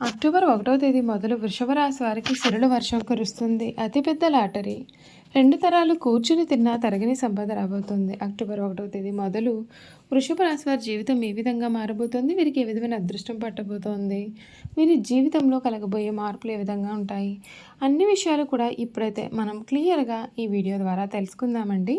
October ఒకటో తేదీ మొదలు వృషభ రాశి వారికి సిరుల వర్షం కురుస్తుంది. అతిపెద్ద లాటరీ. రెండు తరాలు కూర్చుని తిన్నా తరగని సంపద రాబోతుంది. అక్టోబర్ ఒకటో తేదీ మొదలు వృషభ రాశి వారి జీవితం ఏ విధంగా మారబోతుంది. వీరికి ఏ విధమైన అదృష్టం పట్టబోతోంది? వీరి జీవితంలో కలగబోయే మార్పులు ఏ విధంగా ఉంటాయి? అన్ని విషయాలు కూడా ఇప్పుడైతే మనం క్లియర్గా ఈ వీడియో ద్వారా తెలుసుకుందామండి.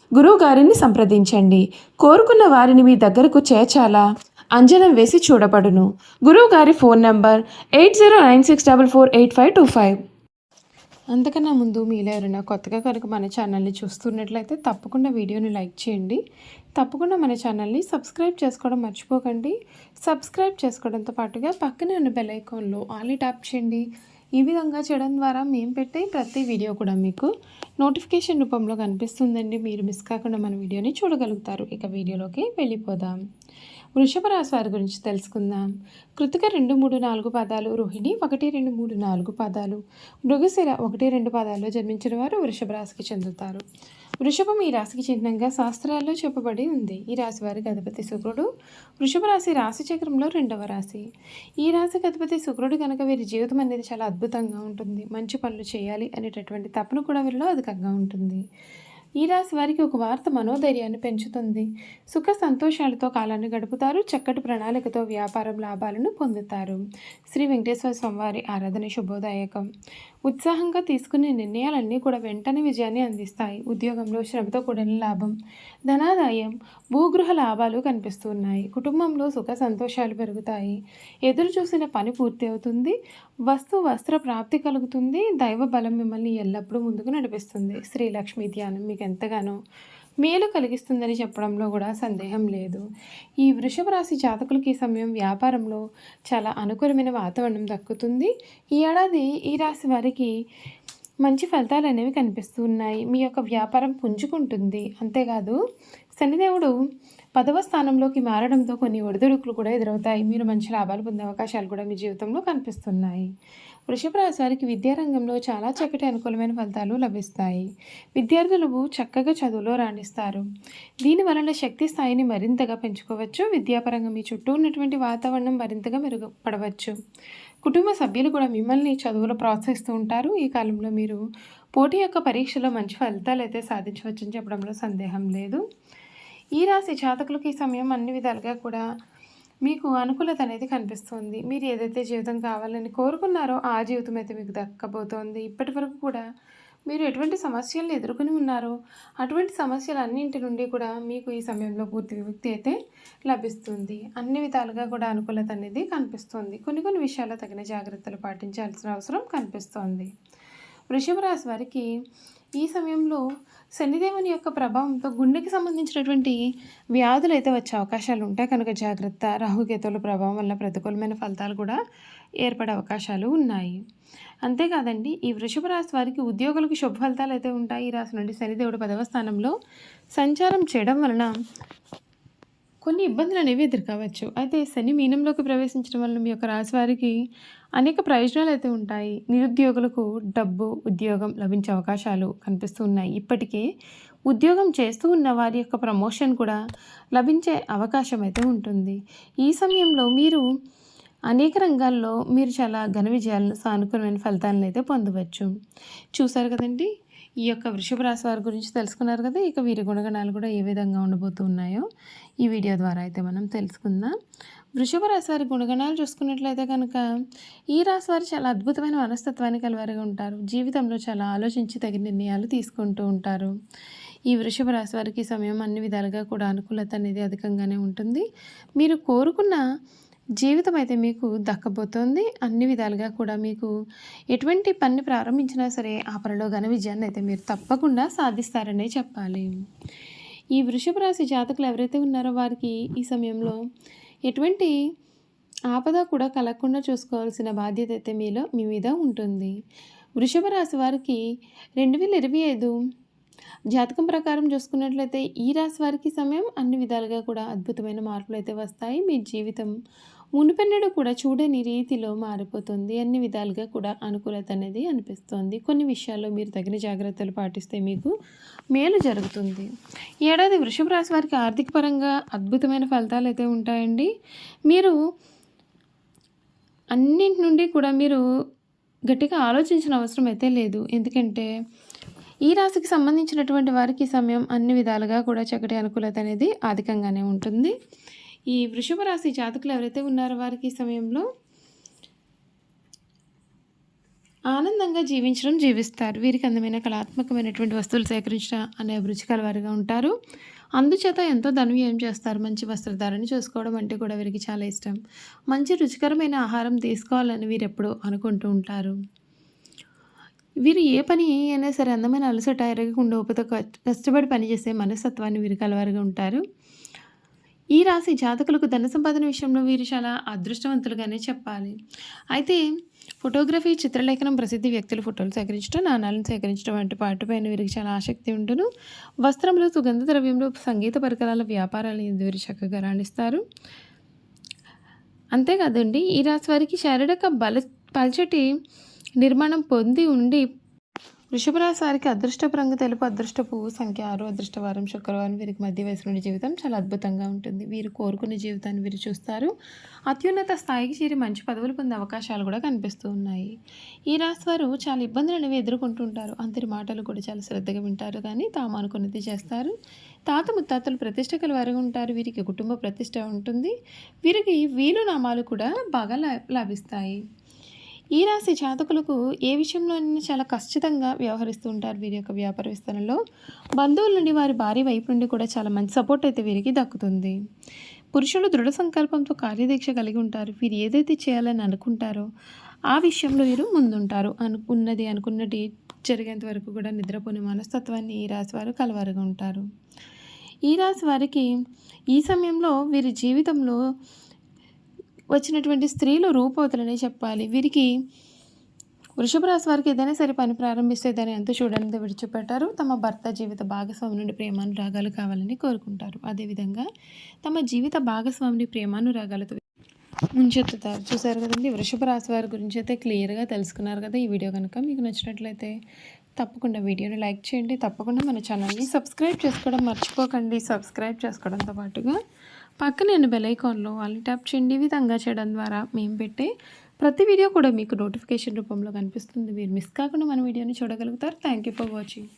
గురువు గారిని సంప్రదించండి. కోరుకున్న వారిని మీ దగ్గరకు చేర్చాలా? అంజనం వేసి చూడబడును. గురువు గారి phone number eight zero nine six double four eight five two five. అంతకన్నా ముందు మీలో ఎవరైనా కొత్తగా కనుక మన ఛానల్ని చూస్తున్నట్లయితే తప్పకుండా వీడియోని లైక్ చేయండి. తప్పకుండా మన ఛానల్ని సబ్స్క్రైబ్ చేసుకోవడం మర్చిపోకండి. సబ్స్క్రైబ్ చేసుకోవడంతో పాటుగా పక్కనే ఉన్న బెల్ ఐకాన్లో ఆలీ ట్యాప్ చేయండి. ఈ విధంగా చేయడం ద్వారా మేము పెట్టే ప్రతి వీడియో కూడా మీకు నోటిఫికేషన్ రూపంలో కనిపిస్తుందండి. మీరు మిస్ కాకుండా మన వీడియోని చూడగలుగుతారు. ఇక వీడియోలోకి వెళ్ళిపోదాం. వృషభ రాశి వారి గురించి తెలుసుకుందాం. కృతిక రెండు మూడు నాలుగు పదాలు రోహిణి ఒకటి రెండు మూడు నాలుగు పదాలు మృగశిర ఒకటి రెండు పదాల్లో జన్మించిన వారు వృషభ రాశికి చెందుతారు. వృషభం ఈ రాశికి చిహ్నంగా శాస్త్రాల్లో చెప్పబడి ఉంది. ఈ రాశి వారికి అధిపతి శుక్రుడు. వృషభ రాశి రాశి చక్రంలో రెండవ రాశి. ఈ రాశికి అధిపతి శుక్రుడు కనుక వీరి జీవితం అనేది చాలా అద్భుతంగా ఉంటుంది. మంచి పనులు చేయాలి అనేటటువంటి తపన కూడా వీరిలో అధికంగా ఉంటుంది. ఈ రాశి వారికి ఒక వార్త మనోధైర్యాన్ని పెంచుతుంది. సుఖ సంతోషాలతో కాలాన్ని గడుపుతారు. చక్కటి ప్రణాళికతో వ్యాపారం లాభాలను పొందుతారు. శ్రీ వెంకటేశ్వర స్వామివారి ఆరాధన శుభోదాయకం. ఉత్సాహంగా తీసుకునే నిర్ణయాలన్నీ కూడా వెంటనే విజయాన్ని అందిస్తాయి. ఉద్యోగంలో శ్రమతో కూడిన లాభం ధనాదాయం భూగృహ లాభాలు కనిపిస్తున్నాయి. కుటుంబంలో సుఖ సంతోషాలు పెరుగుతాయి. ఎదురు చూసిన పని పూర్తి అవుతుంది. వస్తు వస్త్ర ప్రాప్తి కలుగుతుంది. దైవ బలం మిమ్మల్ని ఎల్లప్పుడూ ముందుకు నడిపిస్తుంది. శ్రీ లక్ష్మీ ధ్యానం మీకు ఎంతగానో మేలు కలిగిస్తుందని చెప్పడంలో కూడా సందేహం లేదు. ఈ వృషభ రాశి జాతకులకి ఈ సమయం వ్యాపారంలో చాలా అనుకూలమైన వాతావరణం దక్కుతుంది. ఈ ఏడాది ఈ రాశి వారికి మంచి ఫలితాలు అనేవి కనిపిస్తున్నాయి మీ యొక్క వ్యాపారం పుంజుకుంటుంది. అంతేకాదు శనిదేవుడు పదవ స్థానంలోకి మారడంతో కొన్ని ఒడిదుడుకులు కూడా ఎదురవుతాయి. మీరు మంచి లాభాలు పొందే అవకాశాలు కూడా మీ జీవితంలో కనిపిస్తున్నాయి. వృషభ రాశి వారికి విద్యారంగంలో చాలా చక్కటి అనుకూలమైన ఫలితాలు లభిస్తాయి. విద్యార్థులు చక్కగా చదువులో రాణిస్తారు. దీని వలన శక్తి స్థాయిని మరింతగా పెంచుకోవచ్చు. విద్యాపరంగా మీ చుట్టూ ఉన్నటువంటి వాతావరణం మరింతగా మెరుగుపడవచ్చు. కుటుంబ సభ్యులు కూడా మిమ్మల్ని చదువులో ప్రోత్సహిస్తూ ఉంటారు. ఈ కాలంలో మీరు పోటీ యొక్క పరీక్షలో మంచి ఫలితాలు అయితే సాధించవచ్చని చెప్పడంలో సందేహం లేదు. ఈ రాశి జాతకులకు ఈ సమయం అన్ని విధాలుగా కూడా మీకు అనుకూలత అనేది కనిపిస్తుంది. మీరు ఏదైతే జీవితం కావాలని కోరుకున్నారో ఆ జీవితం అయితే మీకు దక్కబోతోంది. ఇప్పటి వరకు కూడా మీరు ఎటువంటి సమస్యలను ఎదుర్కొని ఉన్నారో అటువంటి సమస్యలన్నింటి నుండి కూడా మీకు ఈ సమయంలో పూర్తి విముక్తి అయితే లభిస్తుంది. అన్ని విధాలుగా కూడా అనుకూలత అనేది కనిపిస్తుంది. కొన్ని కొన్ని విషయాల్లో తగిన జాగ్రత్తలు పాటించాల్సిన అవసరం కనిపిస్తోంది. వృషభ రాశి వారికి ఈ సమయంలో శనిదేవుని యొక్క ప్రభావంతో గుండెకి సంబంధించినటువంటి వ్యాధులు అయితే వచ్చే అవకాశాలు ఉంటాయి. కనుక జాగ్రత్త రాహుకేతువుల ప్రభావం వల్ల ప్రతికూలమైన ఫలితాలు కూడా ఏర్పడే అవకాశాలు ఉన్నాయి. అంతేకాదండి ఈ వృషభ రాశి వారికి ఉద్యోగులకు శుభ ఫలితాలు అయితే ఉంటాయి. ఈ రాశి నుండి శనిదేవుడు పదవ స్థానంలో సంచారం చేయడం వలన కొన్ని ఇబ్బందులు అనేవి ఎదుర్కోవచ్చు. అయితే శని మీనంలోకి ప్రవేశించడం వల్ల మీ యొక్క రాశి వారికి అనేక ప్రయోజనాలు అయితే ఉంటాయి. నిరుద్యోగులకు డబ్బు ఉద్యోగం లభించే అవకాశాలు కనిపిస్తూ ఉన్నాయి. ఇప్పటికే ఉద్యోగం చేస్తూ ఉన్న వారి యొక్క ప్రమోషన్ కూడా లభించే అవకాశం అయితే ఉంటుంది. ఈ సమయంలో మీరు అనేక రంగాల్లో మీరు చాలా ఘన విజయాలను సానుకూలమైన ఫలితాలను అయితే పొందవచ్చు. చూసారు కదండి? ఈ యొక్క వృషభ రాశి వారి గురించి తెలుసుకున్నారు కదా ఇక వీరి గుణగణాలు కూడా ఏ విధంగా ఉండబోతున్నాయో ఈ వీడియో ద్వారా అయితే మనం తెలుసుకుందాం. వృషభ రాశి వారి గుణగణాలు చూసుకున్నట్లయితే కనుక ఈ రాశి వారు చాలా అద్భుతమైన మనస్తత్వాన్ని కలవారిగా ఉంటారు. జీవితంలో చాలా ఆలోచించి తగిన నిర్ణయాలు తీసుకుంటూ ఉంటారు. ఈ వృషభ రాశి వారికి సమయం అన్ని విధాలుగా కూడా అనుకూలత అనేది అధికంగానే ఉంటుంది. మీరు కోరుకున్న జీవితం అయితే మీకు దక్కబోతోంది. అన్ని విధాలుగా కూడా మీకు ఎటువంటి పని ప్రారంభించినా సరే ఆ పనిలో ఘన విజయాన్ని అయితే మీరు తప్పకుండా సాధిస్తారనే చెప్పాలి. ఈ వృషభ రాశి జాతకులు ఎవరైతే ఉన్నారో వారికి ఈ సమయంలో ఎటువంటి ఆపద కూడా కలగకుండా చూసుకోవాల్సిన బాధ్యత అయితే మీలో మీ మీద ఉంటుంది. వృషభ రాశి వారికి రెండు వేల ఇరవై ఐదు జాతకం ప్రకారం చూసుకున్నట్లయితే ఈ రాశి వారికి సమయం అన్ని విధాలుగా కూడా అద్భుతమైన మార్పులు అయితే వస్తాయి. మీ జీవితం మునుపెన్నడు కూడా చూడని రీతిలో మారిపోతుంది. అన్ని విధాలుగా కూడా అనుకూలత అనేది అనిపిస్తుంది. కొన్ని విషయాల్లో మీరు తగిన జాగ్రత్తలు పాటిస్తే మీకు మేలు జరుగుతుంది. ఏడాది వృషభ రాశి వారికి ఆర్థిక పరంగా అద్భుతమైన ఫలితాలు అయితే ఉంటాయండి. మీరు అన్నింటి నుండి కూడా మీరు గట్టిగా ఆలోచించిన అవసరం అయితే లేదు. ఎందుకంటే ఈ రాశికి సంబంధించినటువంటి వారికి సమయం అన్ని విధాలుగా కూడా చక్కటి అనుకూలత అనేది అధికంగానే ఉంటుంది. ఈ వృషభ రాశి జాతకులు ఎవరైతే ఉన్నారో వారికి సమయంలో ఆనందంగా జీవించడం జీవిస్తారు. వీరికి అందమైన కళాత్మకమైనటువంటి వస్తువులు సేకరించడం అనే అభిరుచి కలవారుగా ఉంటారు. అందుచేత ఎంతో ధనం ఏం చేస్తారు? మంచి వస్త్రధారణ చేసుకోవడం అంటే కూడా వీరికి చాలా ఇష్టం. మంచి రుచికరమైన ఆహారం తీసుకోవాలని వీరు ఎప్పుడూ అనుకుంటూ ఉంటారు. వీరు ఏ పని అయినా సరే అందమైన అలసట ఎరగకుండా ఓపిక కష్టపడి పనిచేసే మనస్తత్వాన్ని వీరు కలవారుగా ఉంటారు. ఈ రాశి జాతకులకు ధన సంపాదన విషయంలో వీరు చాలా అదృష్టవంతులుగానే చెప్పాలి. అయితే ఫోటోగ్రఫీ చిత్రలేఖనం ప్రసిద్ధి వ్యక్తుల ఫోటోలు సేకరించడం నాణాలను సేకరించడం వంటి పాటుపైన వీరికి చాలా ఆసక్తి ఉంటును వస్త్రములు సుగంధ ద్రవ్యంలో సంగీత పరికరాల వ్యాపారాలు వీరు చక్కగా రాణిస్తారు. అంతేకాదండి ఈ రాశి వారికి శారీరక బల పలచటి నిర్మాణం పొంది ఉండి వృషభ రాశి వారికి అదృష్టపు రంగు తెలుపు అదృష్టపు సంఖ్య ఆరు అదృష్టవారం శుక్రవారం వీరికి మధ్య వయసు నుండి జీవితం చాలా అద్భుతంగా ఉంటుంది. వీరు కోరుకునే జీవితాన్ని వీరు చూస్తారు. అత్యున్నత స్థాయికి చేరి మంచి పదవులు పొందే అవకాశాలు కూడా కనిపిస్తూ ఉన్నాయి. ఈ రాశి వారు చాలా ఇబ్బందులు అనేవి ఎదుర్కొంటుంటారు అందరి మాటలు కూడా చాలా శ్రద్ధగా వింటారు కానీ తాము అనుకున్నది చేస్తారు. తాత ముత్తాతలు ప్రతిష్ట కల ఉంటారు. వీరికి కుటుంబ ప్రతిష్ట ఉంటుంది. వీరికి వీలు నామాలు కూడా బాగా లభిస్తాయి. ఈ రాశి జాతకులకు ఏ విషయంలో చాలా ఖచ్చితంగా వ్యవహరిస్తూ ఉంటారు వీరి యొక్క వ్యాపార విస్తరణలో. బంధువుల నుండి వారి భార్య వైపు నుండి కూడా చాలా మంచి సపోర్ట్ అయితే వీరికి దక్కుతుంది. పురుషులు దృఢ సంకల్పంతో కార్యదీక్ష కలిగి ఉంటారు. వీరు ఏదైతే చేయాలని అనుకుంటారో ఆ విషయంలో వీరు ముందుంటారు. అనుకున్నది అనుకున్నది జరిగేంత వరకు కూడా నిద్రపోని మనస్తత్వాన్ని ఈ రాశి వారు కలవారుగా ఉంటారు. ఈ రాశి వారికి ఈ సమయంలో వీరి జీవితంలో వచ్చినటువంటి స్త్రీలు రూపవతులనే చెప్పాలి. వీరికి వృషభ రాశి వారికి ఏదైనా సరే పని ప్రారంభిస్తే దాన్ని ఎంతో చూడని విడిచిపెట్టారు. తమ భర్త జీవిత భాగస్వామి నుండి ప్రేమానురాగాలు కావాలని కోరుకుంటారు. అదేవిధంగా తమ జీవిత భాగస్వామిని ప్రేమానురాగాలతో ముంచెత్తుతారు. చూసారు కదండి వృషభ రాశి వారి గురించి అయితే క్లియర్గా తెలుసుకున్నారు కదా ఈ వీడియో కనుక. మీకు నచ్చినట్లయితే తప్పకుండా వీడియోని లైక్ చేయండి. తప్పకుండా మన ఛానల్ని సబ్స్క్రైబ్ చేసుకోవడం మర్చిపోకండి. సబ్స్క్రైబ్ చేసుకోవడంతో పాటుగా పక్క నేను బెల్ వాళ్ళని ట్యాప్ చేయండి. ఈ విధంగా చేయడం ద్వారా మేము పెట్టే ప్రతి వీడియో కూడా మీకు నోటిఫికేషన్ రూపంలో కనిపిస్తుంది. మీరు మిస్ కాకుండా మన వీడియోని చూడగలుగుతారు. Thank you for watching